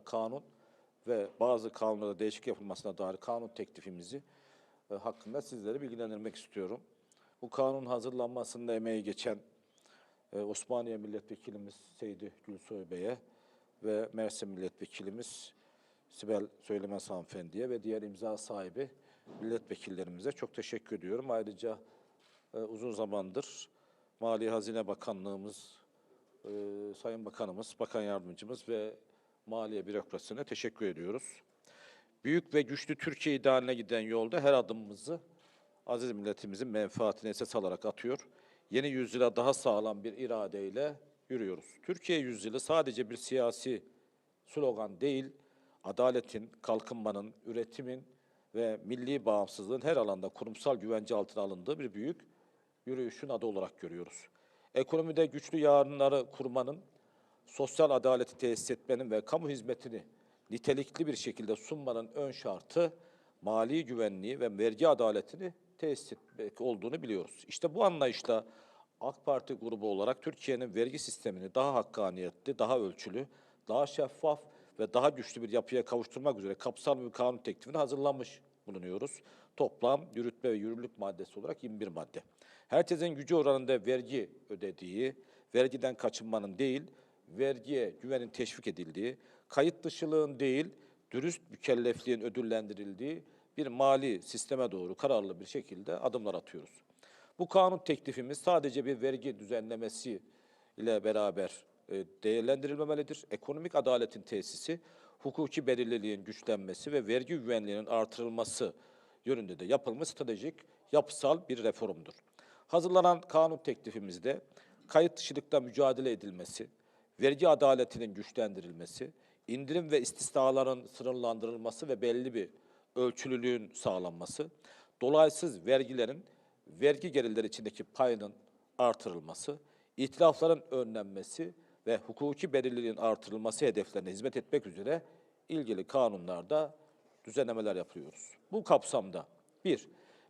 kanun ve bazı kanunlara değişik yapılmasına dair kanun teklifimizi e, hakkında sizleri bilgilendirmek istiyorum. Bu kanun hazırlanmasında emeği geçen e, Osmaniye Milletvekilimiz Seydi Gülsoy Bey'e ve Mersin Milletvekilimiz Sibel Söylemez Hanımefendi'ye ve diğer imza sahibi milletvekillerimize çok teşekkür ediyorum. Ayrıca e, uzun zamandır Mali Hazine Bakanlığımız, e, Sayın Bakanımız, Bakan Yardımcımız ve Maliye Bürokrasisine teşekkür ediyoruz. Büyük ve güçlü Türkiye idealine giden yolda her adımımızı aziz milletimizin menfaatine esas alarak atıyor. Yeni yüzyıla daha sağlam bir iradeyle yürüyoruz. Türkiye yüzyılı sadece bir siyasi slogan değil, adaletin, kalkınmanın, üretimin ve milli bağımsızlığın her alanda kurumsal güvence altına alındığı bir büyük yürüyüşün adı olarak görüyoruz. Ekonomide güçlü yarınları kurmanın, sosyal adaleti tesis etmenin ve kamu hizmetini nitelikli bir şekilde sunmanın ön şartı mali güvenliği ve vergi adaletini tesis etmek olduğunu biliyoruz. İşte bu anlayışla AK Parti grubu olarak Türkiye'nin vergi sistemini daha hakkaniyetli, daha ölçülü, daha şeffaf ve daha güçlü bir yapıya kavuşturmak üzere kapsamlı bir kanun teklifini hazırlamış bulunuyoruz. Toplam yürütme ve yürürlük maddesi olarak 21 madde. Herkesin gücü oranında vergi ödediği, vergiden kaçınmanın değil, vergiye güvenin teşvik edildiği, kayıt dışılığın değil, dürüst mükellefliğin ödüllendirildiği bir mali sisteme doğru kararlı bir şekilde adımlar atıyoruz. Bu kanun teklifimiz sadece bir vergi düzenlemesi ile beraber e, değerlendirilmemelidir. Ekonomik adaletin tesisi, hukuki belirliliğin güçlenmesi ve vergi güvenliğinin artırılması yönünde de yapılmış stratejik, yapısal bir reformdur. Hazırlanan kanun teklifimizde kayıt dışılıkta mücadele edilmesi, vergi adaletinin güçlendirilmesi, indirim ve istisnaların sınırlandırılması ve belli bir ölçülülüğün sağlanması, dolaysız vergilerin vergi gelirleri içindeki payının artırılması, itilafların önlenmesi ve hukuki belirliliğin artırılması hedeflerine hizmet etmek üzere ilgili kanunlarda düzenlemeler yapıyoruz. Bu kapsamda 1.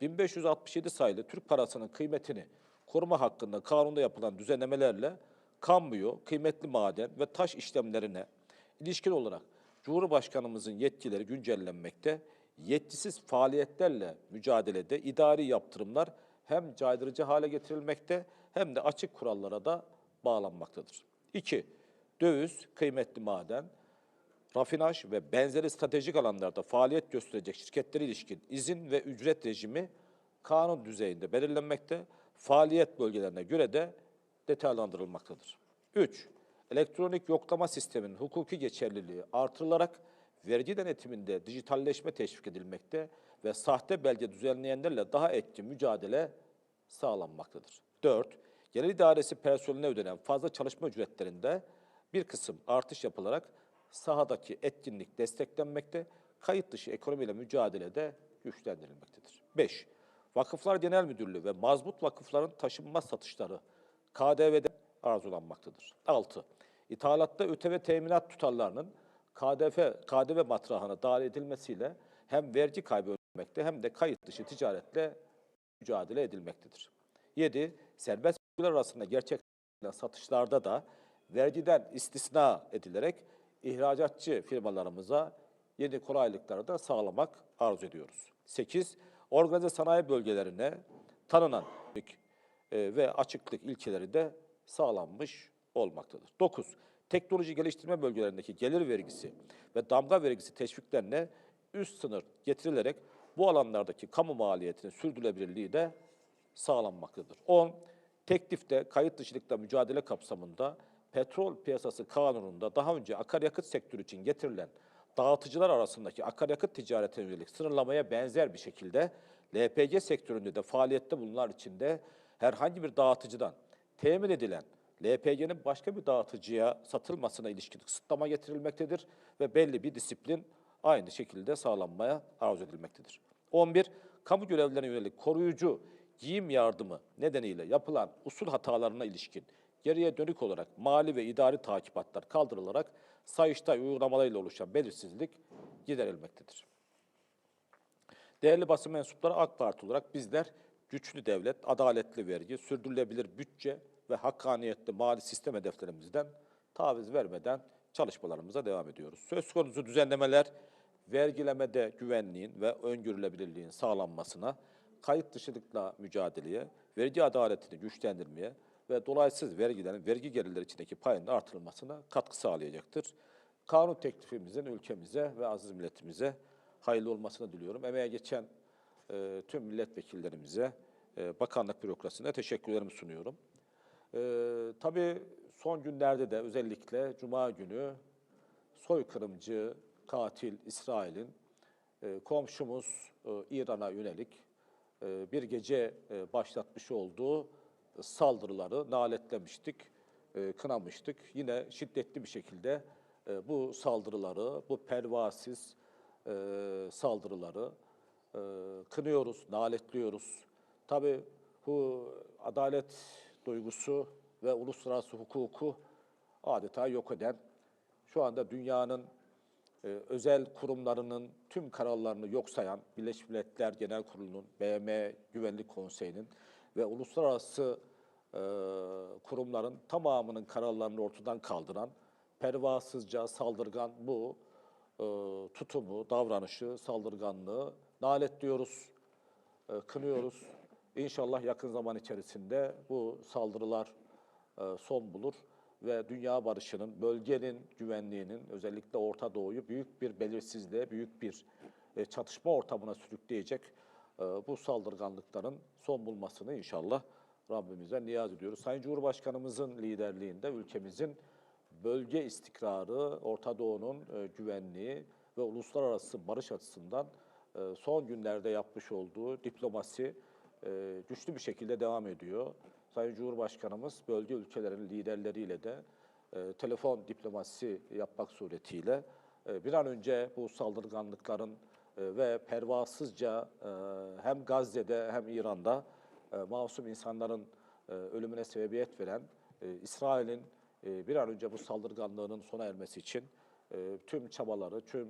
1567 sayılı Türk parasının kıymetini koruma hakkında kanunda yapılan düzenlemelerle kamuyu, kıymetli maden ve taş işlemlerine ilişkin olarak Cumhurbaşkanımızın yetkileri güncellenmekte, yetkisiz faaliyetlerle mücadelede idari yaptırımlar hem caydırıcı hale getirilmekte hem de açık kurallara da bağlanmaktadır. 2. Döviz, kıymetli maden, rafinaj ve benzeri stratejik alanlarda faaliyet gösterecek şirketlere ilişkin izin ve ücret rejimi kanun düzeyinde belirlenmekte, faaliyet bölgelerine göre de detaylandırılmaktadır. 3. Elektronik yoklama sisteminin hukuki geçerliliği artırılarak vergi denetiminde dijitalleşme teşvik edilmekte ve sahte belge düzenleyenlerle daha etkin mücadele sağlanmaktadır. 4. Gelir idaresi personeline ödenen fazla çalışma ücretlerinde bir kısım artış yapılarak sahadaki etkinlik desteklenmekte, kayıt dışı ekonomiyle mücadelede güçlendirilmektedir. 5. Vakıflar Genel Müdürlüğü ve mazbut vakıfların taşınmaz satışları KDV'de arzulanmaktadır. 6. İthalatta öte ve teminat tutarlarının KDV, KDV matrahına dahil edilmesiyle hem vergi kaybı önlenmekte hem de kayıt dışı ticaretle mücadele edilmektedir. 7. Serbest bölgeler arasında gerçekleştirilen satışlarda da vergiden istisna edilerek ihracatçı firmalarımıza yeni kolaylıkları da sağlamak arzu ediyoruz. 8. Organize sanayi bölgelerine tanınan ve açıklık ilkeleri de sağlanmış olmaktadır. 9. Teknoloji geliştirme bölgelerindeki gelir vergisi ve damga vergisi teşviklerine üst sınır getirilerek bu alanlardaki kamu maliyetinin sürdürülebilirliği de sağlanmaktadır. 10. Teklifte kayıt dışılıkla mücadele kapsamında petrol piyasası kanununda daha önce akaryakıt sektörü için getirilen dağıtıcılar arasındaki akaryakıt ticaretine yönelik sınırlamaya benzer bir şekilde LPG sektöründe de faaliyette bulunanlar içinde herhangi bir dağıtıcıdan temin edilen LPG'nin başka bir dağıtıcıya satılmasına ilişkin kısıtlama getirilmektedir ve belli bir disiplin aynı şekilde sağlanmaya arzu edilmektedir. 11. Kamu görevlilerine yönelik koruyucu giyim yardımı nedeniyle yapılan usul hatalarına ilişkin geriye dönük olarak mali ve idari takipatlar kaldırılarak Sayıştay uygulamalarıyla oluşan belirsizlik giderilmektedir. Değerli basın mensupları AK Parti olarak bizler güçlü devlet, adaletli vergi, sürdürülebilir bütçe ve hakkaniyetli mali sistem hedeflerimizden taviz vermeden çalışmalarımıza devam ediyoruz. Söz konusu düzenlemeler vergilemede güvenliğin ve öngörülebilirliğin sağlanmasına, kayıt dışılıkla mücadeleye, vergi adaletini güçlendirmeye ve dolaysız vergilerin vergi gelirleri içindeki payının artırılmasına katkı sağlayacaktır. Kanun teklifimizin ülkemize ve aziz milletimize hayırlı olmasını diliyorum. Emeğe geçen e, tüm milletvekillerimize, bakanlık bürokrasisine teşekkürlerimi sunuyorum. E, tabii son günlerde de özellikle Cuma günü soykırımcı, katil İsrail'in e, komşumuz e, İran'a yönelik e, bir gece başlatmış olduğu saldırıları naletlemiştik, kınamıştık. Yine şiddetli bir şekilde bu saldırıları, bu pervasiz saldırıları kınıyoruz, naletliyoruz. Tabii bu adalet duygusu ve uluslararası hukuku adeta yok eden, şu anda dünyanın e, özel kurumlarının tüm kararlarını yok sayan Birleşmiş Milletler Genel Kurulu'nun, BM Güvenlik Konseyi'nin ve uluslararası e, kurumların tamamının kararlarını ortadan kaldıran, pervasızca saldırgan bu e, tutumu, davranışı, saldırganlığı naletliyoruz, e, kınıyoruz. İnşallah yakın zaman içerisinde bu saldırılar e, son bulur ve dünya barışının, bölgenin güvenliğinin özellikle Orta Doğu'yu büyük bir belirsizliğe, büyük bir e, çatışma ortamına sürükleyecek e, bu saldırganlıkların son bulmasını inşallah Rabbimize niyaz ediyoruz. Sayın Cumhurbaşkanımızın liderliğinde ülkemizin bölge istikrarı, Orta Doğu'nun güvenliği ve uluslararası barış açısından son günlerde yapmış olduğu diplomasi e, güçlü bir şekilde devam ediyor. Sayın Cumhurbaşkanımız bölge ülkelerin liderleriyle de e, telefon diplomasisi yapmak suretiyle e, bir an önce bu saldırganlıkların e, ve pervasızca hem Gazze'de hem İran'da masum insanların ölümüne sebebiyet veren İsrail'in bir an önce bu saldırganlığının sona ermesi için tüm çabaları, tüm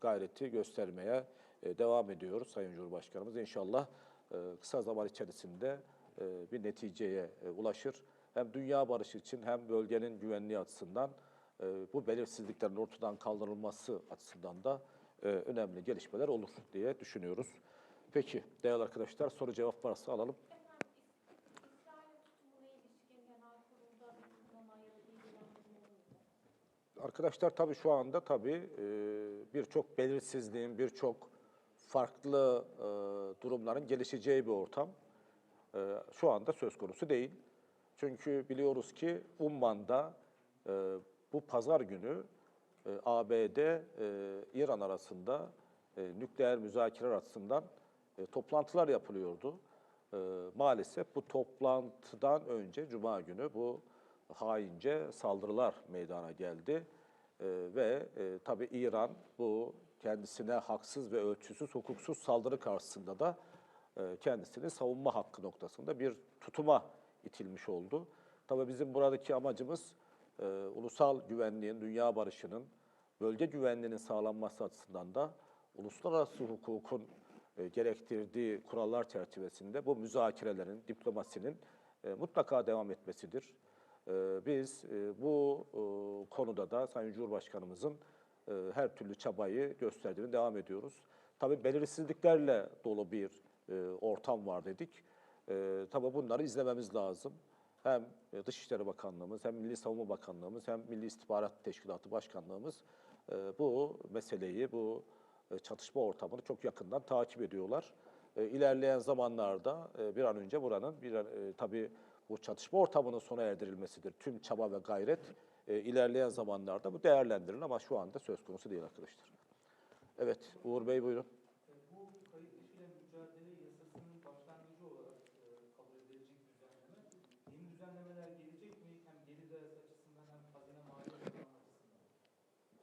gayreti göstermeye devam ediyoruz Sayın Cumhurbaşkanımız. İnşallah kısa zaman içerisinde e, bir neticeye e, ulaşır. Hem dünya barışı için hem bölgenin güvenliği açısından e, bu belirsizliklerin ortadan kaldırılması açısından da e, önemli gelişmeler olur diye düşünüyoruz. Peki değerli arkadaşlar soru cevap varsa alalım. Arkadaşlar tabii şu anda tabii e, birçok belirsizliğin, birçok farklı e, durumların gelişeceği bir ortam e, şu anda söz konusu değil. Çünkü biliyoruz ki Umman'da e, bu pazar günü e, ABD, e, İran arasında e, nükleer müzakereler açısından e, toplantılar yapılıyordu. E, maalesef bu toplantıdan önce Cuma günü bu haince saldırılar meydana geldi. E, ve e, tabii İran bu kendisine haksız ve ölçüsüz, hukuksuz saldırı karşısında da e, kendisini savunma hakkı noktasında bir tutuma itilmiş oldu. Tabii bizim buradaki amacımız e, ulusal güvenliğin, dünya barışının, bölge güvenliğinin sağlanması açısından da uluslararası hukukun e, gerektirdiği kurallar çerçevesinde bu müzakerelerin, diplomasinin mutlaka devam etmesidir. Biz bu konuda da Sayın Cumhurbaşkanımızın e, her türlü çabayı gösterdiğini devam ediyoruz. Tabii belirsizliklerle dolu bir e, ortam var dedik. E, tabii bunları izlememiz lazım. Hem e, Dışişleri Bakanlığımız, hem Milli Savunma Bakanlığımız, hem Milli İstihbarat Teşkilatı Başkanlığımız bu meseleyi, bu çatışma ortamını çok yakından takip ediyorlar. E, İlerleyen zamanlarda bir an önce buranın bir tabii bu çatışma ortamının sona erdirilmesidir. Tüm çaba ve gayret e, ilerleyen zamanlarda bu değerlendirilir ama şu anda söz konusu değil arkadaşlar. Evet, Uğur Bey buyurun. E.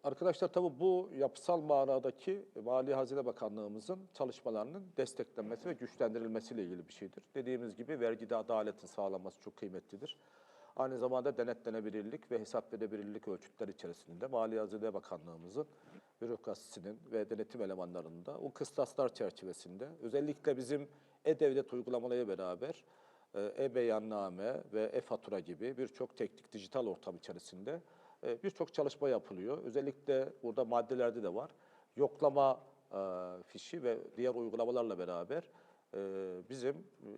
Arkadaşlar tabii bu yapısal manadaki Mali Hazine Bakanlığımızın çalışmalarının desteklenmesi ve güçlendirilmesiyle ilgili bir şeydir. Dediğimiz gibi vergide adaletin sağlanması çok kıymetlidir. Aynı zamanda denetlenebilirlik ve hesap edebilirlik ölçütleri içerisinde Mali Hazine Bakanlığımızın bürokrasisinin ve denetim elemanlarının da o kıstaslar çerçevesinde özellikle bizim e-devlet uygulamalarıyla beraber e, e-beyanname ve e-fatura gibi birçok teknik dijital ortam içerisinde e, birçok çalışma yapılıyor. Özellikle burada maddelerde de var. Yoklama e, fişi ve diğer uygulamalarla beraber bizim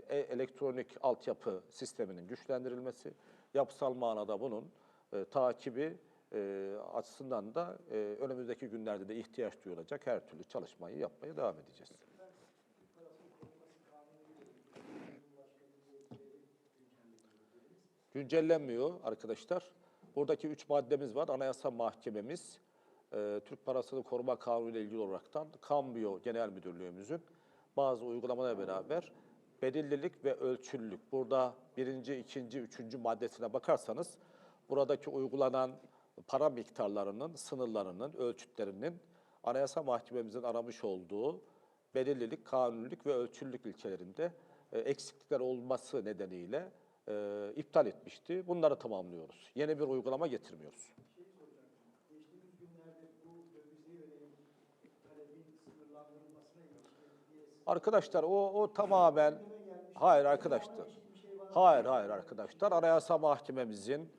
elektronik altyapı sisteminin güçlendirilmesi, yapısal manada bunun e, takibi e, açısından da e, önümüzdeki günlerde de ihtiyaç duyulacak her türlü çalışmayı yapmaya devam edeceğiz. Güncellenmiyor arkadaşlar. Buradaki üç maddemiz var. Anayasa Mahkememiz, e, Türk Parasını Koruma Kanunu ile ilgili olaraktan Kambiyo Genel Müdürlüğümüzün bazı uygulamalarla beraber belirlilik ve ölçülülük. Burada birinci, ikinci, üçüncü maddesine bakarsanız buradaki uygulanan para miktarlarının, sınırlarının, ölçütlerinin Anayasa Mahkememizin aramış olduğu belirlilik, kanunilik ve ölçülülük ilkelerinde e, eksiklikler olması nedeniyle e, iptal etmişti. Bunları tamamlıyoruz. Yeni bir uygulama getirmiyoruz. şey soracağım. Geçtiğimiz günlerde bu dövize yönelik talebin sınırlandırılmasına ilişkin diye Arkadaşlar o, o tamamen hayır arkadaşlar. Hayır hayır arkadaşlar. Anayasa Mahkememizin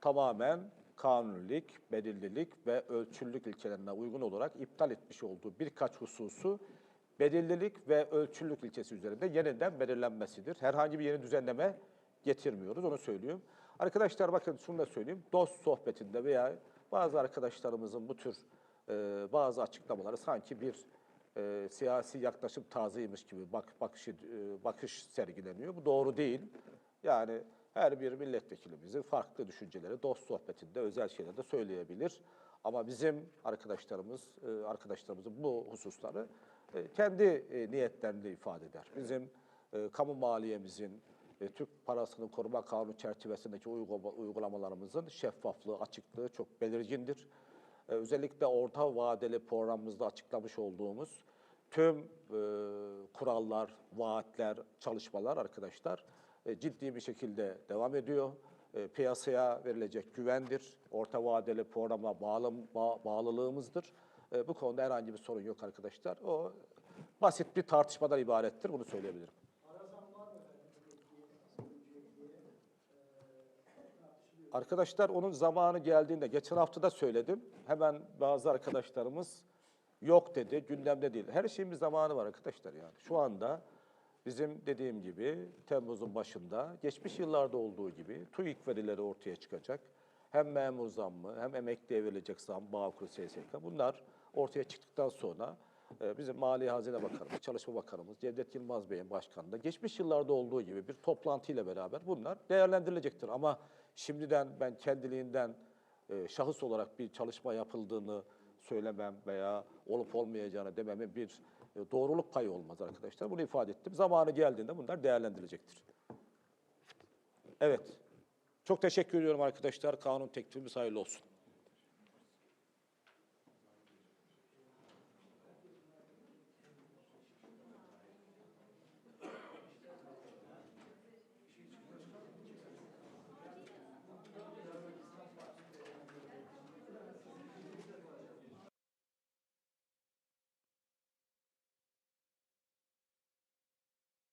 tamamen kanunilik, belirlilik ve ölçülülük ilkelerine uygun olarak iptal etmiş olduğu birkaç hususu belirlilik ve ölçülülük ilkesi üzerinde yeniden belirlenmesidir. Herhangi bir yeni düzenleme getirmiyoruz, onu söylüyorum. Arkadaşlar bakın şunu da söyleyeyim. Dost sohbetinde veya bazı arkadaşlarımızın bu tür e, bazı açıklamaları sanki bir e, siyasi yaklaşım tarzıymış gibi bak bakışı e, bakış sergileniyor. Bu doğru değil. Yani her bir milletvekilimizin farklı düşünceleri dost sohbetinde özel şeylerde söyleyebilir. Ama bizim arkadaşlarımız e, arkadaşlarımızın bu hususları e, kendi e, niyetlerini ifade eder. Bizim e, kamu maliyemizin e, Türk parasını koruma kanunu çerçevesindeki uygulama- uygulamalarımızın şeffaflığı, açıklığı çok belirgindir. Ee, Özellikle orta vadeli programımızda açıklamış olduğumuz tüm e, kurallar, vaatler, çalışmalar arkadaşlar e, ciddi bir şekilde devam ediyor. E, piyasaya verilecek güvendir. Orta vadeli programa bağlı, ba- bağlılığımızdır. E, bu konuda herhangi bir sorun yok arkadaşlar. O basit bir tartışmadan ibarettir. Bunu söyleyebilirim. Arkadaşlar onun zamanı geldiğinde, geçen hafta da söyledim. Hemen bazı arkadaşlarımız yok dedi, gündemde değil. Her şeyin bir zamanı var arkadaşlar yani. Şu anda bizim dediğim gibi Temmuz'un başında, geçmiş yıllarda olduğu gibi TÜİK verileri ortaya çıkacak. Hem memur zammı, hem emekliye verilecek zam, Bağkur, SSK. Bunlar ortaya çıktıktan sonra e, bizim Maliye Hazine Bakanımız, Çalışma Bakanımız, Cevdet Yılmaz Bey'in başkanlığı geçmiş yıllarda olduğu gibi bir toplantıyla beraber bunlar değerlendirilecektir. Ama şimdiden ben kendiliğinden e, şahıs olarak bir çalışma yapıldığını söylemem veya olup olmayacağını dememin bir e, doğruluk payı olmaz arkadaşlar. Bunu ifade ettim. Zamanı geldiğinde bunlar değerlendirilecektir. Evet. Çok teşekkür ediyorum arkadaşlar. Kanun teklifimiz hayırlı olsun.